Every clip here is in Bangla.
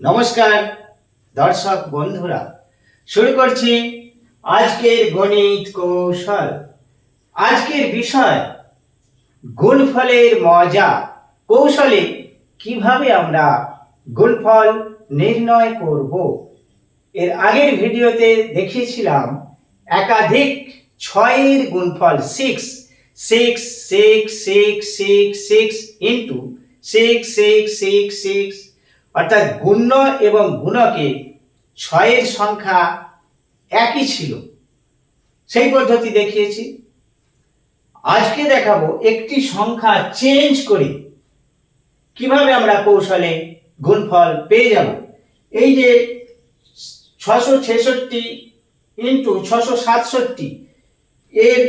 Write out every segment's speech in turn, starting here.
নমস্কার, দর্শক বন্ধুরা। শুরু করছি আজকের গণিত কৌশল। আজকের বিষয়, গুণফলের মজা। কৌশলে কীভাবে আমরা গুণফল নির্ণয় করব? এর আগের ভিডিওতে দেখিয়েছিলাম, একাধিক ছয়ের গুণফল six six six six six six into six six six six অর্থাৎ গুণ্য এবং গুণকে ছয়ের সংখ্যা একই ছিল। সেই পদ্ধতি দেখিয়েছি। আজকে দেখাবো একটি সংখ্যা চেঞ্জ করে কীভাবে আমরা কৌশলে গুণফল পেয়ে যাব। এই যে ছশো ছেষট্টি ইন্টু ছশো সাতষট্টি, এর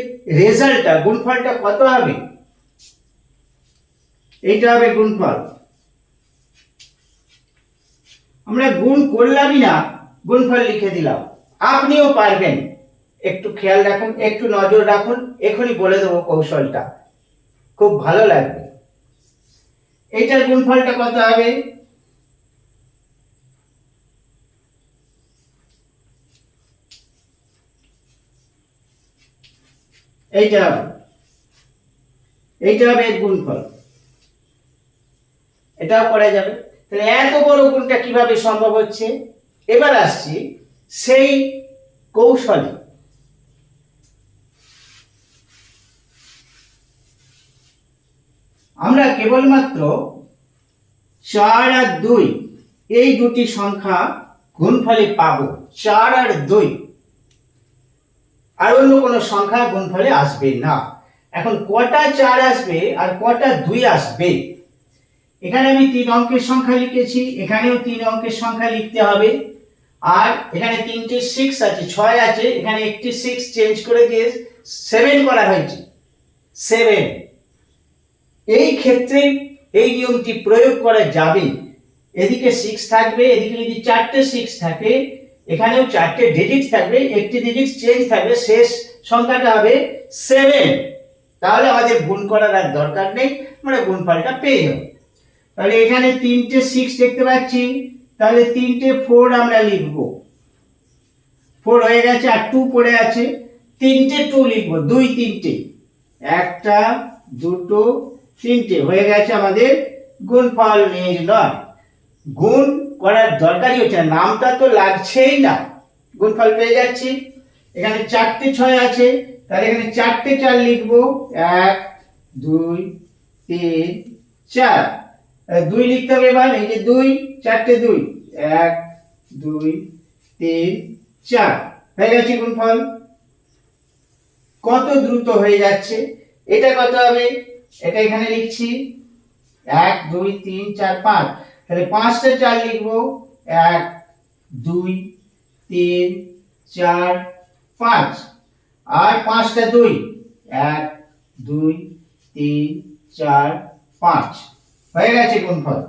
রেজাল্টটা গুণফলটা কত হবে? এইটা হবে গুণফল। আমরা গুণ করলামই না, গুণফল লিখে দিলাম। আপনিও পারবেন। একটু খেয়াল রাখুন, একটু নজর রাখুন, এখনই বলে দেবো কৌশলটা। খুব ভালো লাগবে। এইটার গুণফলটা কত হবে? এইটা হবে। এইটা হবে এর গুণফল। এটাও করা যাবে। তাহলে এত বড় গুণটা কীভাবে সম্ভব হচ্ছে? এবার আসছি সেই কৌশলে। আমরা কেবলমাত্র চার আর দুই, এই দুটি সংখ্যা গুণফলে পাব। চার আর দুই। আর অন্য কোনো সংখ্যা গুণফলে আসবে না। এখন কটা চার আসবে আর কটা দুই আসবে? এখানে আমি তিন অঙ্কের সংখ্যা লিখেছি, এখানেও তিন অঙ্কের সংখ্যা লিখতে হবে। আর এখানে তিনটি সিক্স আছে, ছয় আছে, এখানে একটি সিক্স চেঞ্জ করে দিয়ে সেভেন করা হয়েছে। সেভেন এই ক্ষেত্রে এই নিয়মটি প্রয়োগ করা যাবে। এদিকে সিক্স থাকবে, এদিকে যদি চারটে সিক্স থাকে, এখানেও চারটে ডিজিট থাকবে, একটি ডিজিট চেঞ্জ থাকবে, শেষ সংখ্যাটা হবে সেভেন তাহলে আমাদের গুণ করার আর দরকার নেই, আমরা গুণফলটা পেয়ে যাব। তাহলে এখানে তিনটে সিক্স দেখতে পাচ্ছি। তাহলে তিনটে ফোর আমরা লিখব। ফোর হয়ে গেছে আর টু পড়ে আছে। তিনটে টু লিখব, দুই তিনটে। একটা, দুটো, তিনটে। হয়ে গেছে আমাদের গুণফল নির্ণয়। গুণ করার দরকারই হচ্ছে নামটা তো লাগছেই না। গুণফল পেয়ে যাচ্ছি। এখানে চারটে ছয় আছে। তাহলে এখানে চারটে চার লিখব। এক, দুই, তিন, চার। দুই লিখতে হবে এবার, এই যে দুই, চারটে দুই। এক, দুই, তিন, চার। হয়ে গেছে গুণফল কত দ্রুত হয়ে যাচ্ছে? এটা কত হবে? এটা এখানে লিখছি। এক, দুই, তিন, চার, পাঁচ। তাহলে পাঁচটা চার লিখব। এক, দুই, তিন, চার, পাঁচ। আর পাঁচটা দুই। এক, দুই, তিন, চার, পাঁচ। হয়ে গেছে গুণফল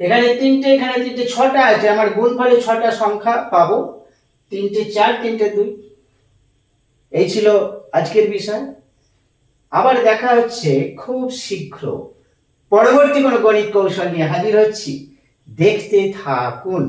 এখানে তিনটে এখানে তিনটে, ছটা আছে। আমার ছটা সংখ্যা তিনটে চার, তিনটে দুই। এই ছিল আজকের বিষয়। আবার দেখা হচ্ছে খুব শীঘ্র। পরবর্তী কোনো গণিত কৌশল নিয়ে হাজির হচ্ছি। দেখতে থাকুন।